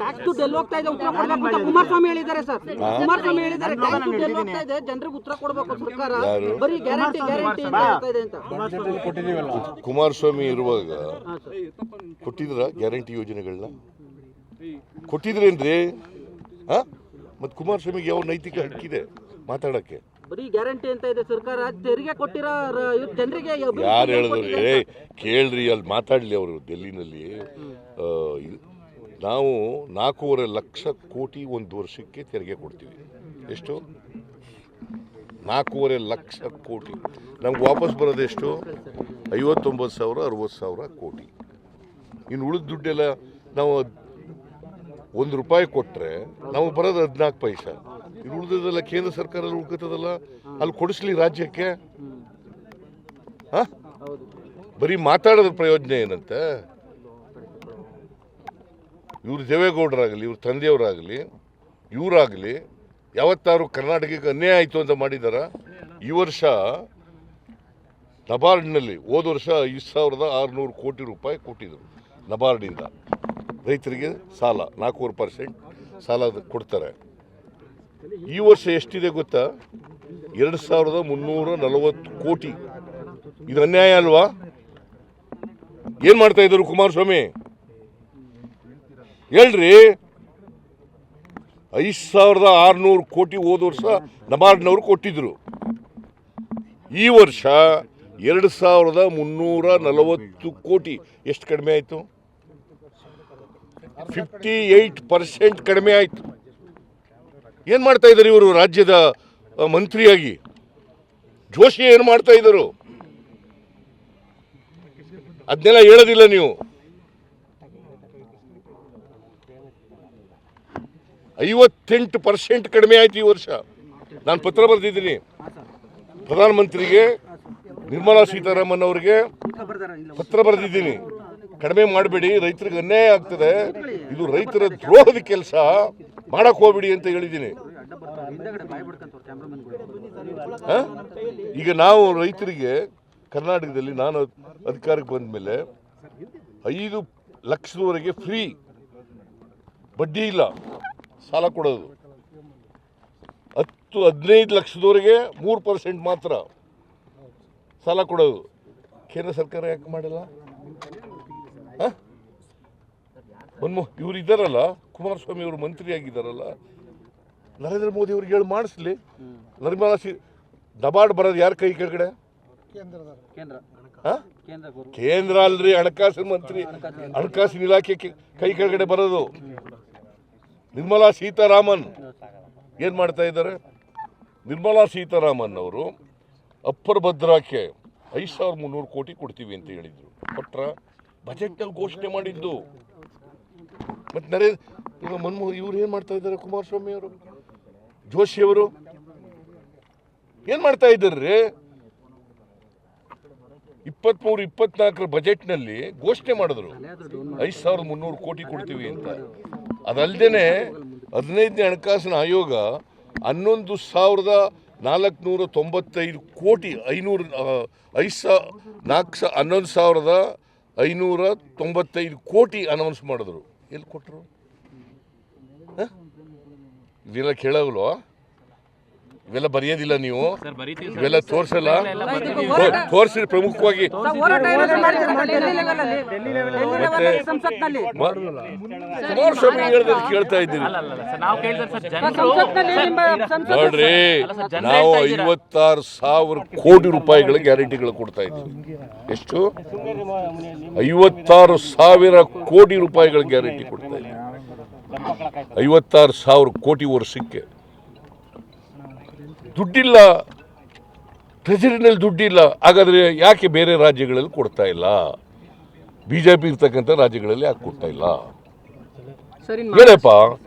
Tax ದುಡ್ಡು ಎಲ್ಲಿ ಹೋಗ್ತಾ ಇದೆ? ಉತ್ತರ ಕೊಡ್ಬೇಕು ಅಂತ ಕುಮಾರಸ್ವಾಮಿ ಹೇಳಿದ್ದಾರೆ ಸರ್. ಕುಮಾರಸ್ವಾಮಿ ಹೇಳಿದ್ದಾರೆ ಟ್ಯಾಕ್ಸ್ ದುಡ್ಡು ಎಲ್ಲಿ ಹೋಗ್ತಾ ಇದೆ? ಜನರಿಗೆ ಉತ್ತರ ಕೊಡ್ಬೇಕು ಸರ್ಕಾರ. ಬರೀ ಗ್ಯಾರಂಟಿ ಗ್ಯಾರಂಟಿ ಅಂತ ಹೇಳ್ತಾ ಇದೆ ಅಂತ. ಕುಮಾರಸ್ವಾಮಿ ಇರುವಾಗ. ಕೊಟ್ಟಿದ್ರ ಗ್ಯಾರಂಟಿ ಯೋಜನೆಗಳನ್ನ? ಕೊಟ್ಟಿದ್ರೇನ್ರಿ ಹಾ? ಮತ್ತು ಕುಮಾರಸ್ವಾಮಿಗೆ ಯಾವ ನೈತಿಕ ಹಕ್ಕಿದೆ ಮಾತಾಡಕ್ಕೆ? ಬರೀ ಗ್ಯಾರಂಟಿ ಅಂತ ಇದೆ ಸರ್ಕಾರ. ತೆರಿಗೆ ಕೊಟ್ಟಿರೋ ಜನರಿಗೆ ಯಾರು ಹೇಳಿದ್ರು? ಕೇಳ್ರಿ ಅಲ್ಲಿ ಮಾತಾಡ್ಲಿ ಅವರು ಡೆಲ್ಲಿನಲ್ಲಿ ನಾವು ನಾಲ್ಕೂವರೆ ಲಕ್ಷ ಕೋಟಿ ಒಂದು ವರ್ಷಕ್ಕೆ ತೆರಿಗೆ ಕೊಡ್ತೀವಿ. ಎಷ್ಟು? ನಾಲ್ಕೂವರೆ ಲಕ್ಷ ಕೋಟಿ. ನಮ್ಗೆ ವಾಪಸ್ ಬರೋದೆಷ್ಟು ಐವತ್ತೊಂಬತ್ತು ಸಾವಿರ, ಅರವತ್ತು ಸಾವಿರ ಕೋಟಿ. ಇನ್ನು ಉಳಿದ ದುಡ್ಡೆಲ್ಲ ನಾವು ಒಂದು ರೂಪಾಯಿ ಕೊಟ್ಟರೆ ನಾವು ಬರೋದು ಹದಿನಾಲ್ಕು ಪೈಸ. ಇನ್ನು ಉಳಿದದಲ್ಲ ಕೇಂದ್ರ ಸರ್ಕಾರ ಉಳ್ಕೊತದಲ್ಲ ಅಲ್ಲಿ ಕೊಡಿಸ್ಲಿ ರಾಜ್ಯಕ್ಕೆ? ಹಾಂ? ಬರೀ ಮಾತಾಡೋದ್ರ ಪ್ರಯೋಜನ ಏನಂತೆ? ಇವ್ರು ದೇವೇಗೌಡರಾಗಲಿ, ಇವ್ರ ತಂದೆಯವರಾಗಲಿ, ಇವರಾಗಲಿ ಯಾವತ್ತಾರು ಕರ್ನಾಟಕಕ್ಕೆ ಅನ್ಯಾಯ ಆಯಿತು ಅಂತ ಮಾಡಿದಾರ, ಈ ವರ್ಷ ನಬಾರ್ಡ್ನಲ್ಲಿ ಹೋದ ವರ್ಷ ಐದು ಸಾವಿರದ ಆರುನೂರು ಕೋಟಿ ರೂಪಾಯಿ ಕೊಟ್ಟಿದ್ರು ನಬಾರ್ಡಿಂದ. ರೈತರಿಗೆ ಸಾಲ, ನಾಲ್ಕೂವರೆ ಪರ್ಸೆಂಟ್ ಸಾಲ ಕೊಡ್ತಾರೆ. ಈ ವರ್ಷ ಎಷ್ಟಿದೆ ಗೊತ್ತಾ? ಎರಡು ಸಾವಿರದ ಮುನ್ನೂರ ನಲವತ್ತು ಕೋಟಿ. ಇದು ಅನ್ಯಾಯ ಅಲ್ವಾ? ಏನು ಮಾಡ್ತಾ ಇದ್ರು ಕುಮಾರಸ್ವಾಮಿ? ಹೇಳ್ರಿ. ಐದು ಸಾವಿರದ ಆರುನೂರು ಕೋಟಿ ಹೋದ ವರ್ಷ ನಬಾರ್ಡ್ನವ್ರು ಕೊಟ್ಟಿದ್ರು. ಈ ವರ್ಷ ಎರಡು ಸಾವಿರದ ಮುನ್ನೂರ ನಲವತ್ತು ಕೋಟಿ. ಎಷ್ಟು ಕಡಿಮೆ ಆಯಿತು? ಫಿಫ್ಟಿ ಏಯ್ಟ್ ಪರ್ಸೆಂಟ್ ಕಡಿಮೆ ಆಯಿತು. ಏನು ಮಾಡ್ತಾ ಇದ್ದಾರೆ ಇವರು ರಾಜ್ಯದ ಮಂತ್ರಿಯಾಗಿ? ಜೋಶಿ ಏನು ಮಾಡ್ತಾ ಇದ್ದರು ಅದನ್ನೆಲ್ಲ ಹೇಳೋದಿಲ್ಲ ನೀವು. ಐವತ್ತೆಂಟು ಪರ್ಸೆಂಟ್ ಕಡಿಮೆ ಆಯ್ತು ಈ ವರ್ಷ. ನಾನು ಪತ್ರ ಬರೆದಿದ್ದೀನಿ. ಪ್ರಧಾನಮಂತ್ರಿಗೆ, ನಿರ್ಮಲಾ ಸೀತಾರಾಮನ್ ಅವರಿಗೆ ಪತ್ರ ಬರೆದಿದ್ದೀನಿ. ಕಡಿಮೆ ಮಾಡಬೇಡಿ, ರೈತರಿಗೆ ಅನ್ಯಾಯ ಆಗ್ತದೆ. ಇದು ರೈತರ ದ್ರೋಹದ ಕೆಲಸ. ಮಾಡಕ್ ಹೋಗ್ಬಿಡಿ ಅಂತ ಹೇಳಿದ್ದೀನಿ? ಈಗ ನಾವು ರೈತರಿಗೆ ಕರ್ನಾಟಕದಲ್ಲಿ ನಾನು ಅಧಿಕಾರಕ್ಕೆ ಬಂದ ಮೇಲೆ ಐದು ಲಕ್ಷದವರೆಗೆ ಫ್ರೀ. ಬಡ್ಡಿ ಇಲ್ಲ. ಸಾಲ ಕೊಡೋದು. ಹತ್ತು ಹದಿನೈದು ಲಕ್ಷದವರೆಗೆ ಮೂರು ಪರ್ಸೆಂಟ್ ಮಾತ್ರ ಸಾಲ ಕೊಡೋದು. ಕೇಂದ್ರ ಸರ್ಕಾರ ಯಾಕೆ ಮಾಡಿಲ್ಲ? ಮನ್ಮೋಹನ್ ಇವರು ಇದ್ದಾರಲ್ಲ ಕುಮಾರಸ್ವಾಮಿ ಅವರು ಮಂತ್ರಿ ಆಗಿದ್ದಾರಲ್ಲ ನರೇಂದ್ರ ಮೋದಿ ಅವ್ರಿಗೆ ಹೇಳಿ ಮಾಡಿಸ್ಲಿ. ನಿರ್ಮಲಾ ಸಿ ದಬಾಡ್ ಬರೋದು ಯಾರ ಕೈ ಕೆಳಗಡೆ? ಕೇಂದ್ರ. ಆ? ಕೇಂದ್ರ ಗುರು. ಕೇಂದ್ರ ಅಲ್ರಿ ಹಣಕಾಸಿನ ಮಂತ್ರಿ. ಹಣಕಾಸಿನ ಇಲಾಖೆ ಕೆ- ಕೈ ಕೆಳಗಡೆ ಬರೋದು. ನಿರ್ಮಲಾ ಸೀತಾರಾಮನ್. ಏನು ಮಾಡ್ತಾ ಇದ್ದಾರೆ? ನಿರ್ಮಲಾ ಸೀತಾರಾಮನ್ ಅವರು ಅಪ್ಪರ್ ಭದ್ರಾಕ್ಕೆ ಐದು ಸಾವಿರದ ಮುನ್ನೂರು ಕೋಟಿ ಕೊಡ್ತೀವಿ ಅಂತ ಹೇಳಿದ್ರು. ಕೊಟ್ರ ಬಜೆಟ್ನಲ್ಲಿ ಘೋಷಣೆ ಮಾಡಿದ್ದು. ಮತ್ತು ನರೇಂದ್ರ ಈಗ ಮನ್ಮೋ ಇವ್ರು ಏನು ಮಾಡ್ತಾ ಇದ್ದಾರೆ ಕುಮಾರಸ್ವಾಮಿ ಅವರು? ಜೋಶಿ ಅವರು? ಏನು ಮಾಡ್ತಾ ಇದ್ದಾರ್ರಿ ಇಪ್ಪತ್ಮೂರು, ಇಪ್ಪತ್ನಾಲ್ಕರ ಬಜೆಟ್ನಲ್ಲಿ ಘೋಷಣೆ ಮಾಡಿದ್ರು. ಐದು ಸಾವಿರದ ಮುನ್ನೂರು ಕೋಟಿ ಕೊಡ್ತೀವಿ ಅಂತ. ಅದಲ್ಲದೆ ಹದಿನೈದನೇ ಹಣಕಾಸಿನ ಆಯೋಗ ಹನ್ನೊಂದು ಸಾವಿರದ ನಾಲ್ಕುನೂರ ತೊಂಬತ್ತೈದು ಕೋಟಿ ಐನೂರು ಐದು ಸಾ, ನಾಲ್ಕು ಸಾ, ಹನ್ನೊಂದು ಸಾವಿರದ ಐನೂರ ತೊಂಬತ್ತೈದು ಕೋಟಿ ಅನೌನ್ಸ್ ಮಾಡಿದ್ರು. ಎಲ್ಲಿ ಕೊಟ್ಟರು ಇದೆಲ್ಲ ಕೇಳಲ್ವಾ? ಇವೆಲ್ಲ ಬರೆಯೋದಿಲ್ಲ ನೀವು. ಇವೆಲ್ಲ ತೋರಿಸಲ್ಲ? ತೋರಿಸಿ ಪ್ರಮುಖವಾಗಿ ಕುಮಾರಸ್ವಾಮಿ ಹೇಳಿದ್ರೆ ಕೇಳ್ತಾ ಇದ್ದೀರಿ. ಅಲ್ಲ ಅಲ್ಲ ಸರ್ ನಾವು ಕೇಳಿದ್ರೆ ಸರ್ ಜನರು ಸಂಸತ್ನಲ್ಲಿ ನಿಮ್ಮ ಸಂಸತ್ ನೋಡ್ರಿ ಅಲ್ಲ ಸರ್, ಜನ ನಾವು ಹೇಳ್ತಾ ಇದ್ದೀರಾ? ಐವತ್ತಾರು ಸಾವಿರ ಕೋಟಿ ರೂಪಾಯಿಗಳ ಗ್ಯಾರಂಟಿಗಳು ಕೊಡ್ತಾ ಇದ್ದೀವಿ. ಎಷ್ಟು? ಐವತ್ತಾರು ಸಾವಿರ ಕೋಟಿ ರೂಪಾಯಿಗಳ ಗ್ಯಾರಂಟಿ ಕೊಡ್ತಾ ಇದ್ದೀವಿ. ಐವತ್ತಾರು ಸಾವಿರ ಕೋಟಿ ವರ್ಷಕ್ಕೆ. ದುಡ್ಡಿಲ್ಲ. ಟ್ರೆಜರಿನಲ್ಲಿ ದುಡ್ಡಿಲ್ಲ. ಹಾಗಾದರೆ ಯಾಕೆ ಬೇರೆ ರಾಜ್ಯಗಳಲ್ಲಿ ಕೊಡ್ತಾ ಇಲ್ಲ? ಪಿ ಇರ್ತಕ್ಕಂಥ ರಾಜ್ಯಗಳಲ್ಲಿ ಯಾಕೆ ಕೊಡ್ತಾ ಇಲ್ಲ? ಹೇಳಪ್ಪ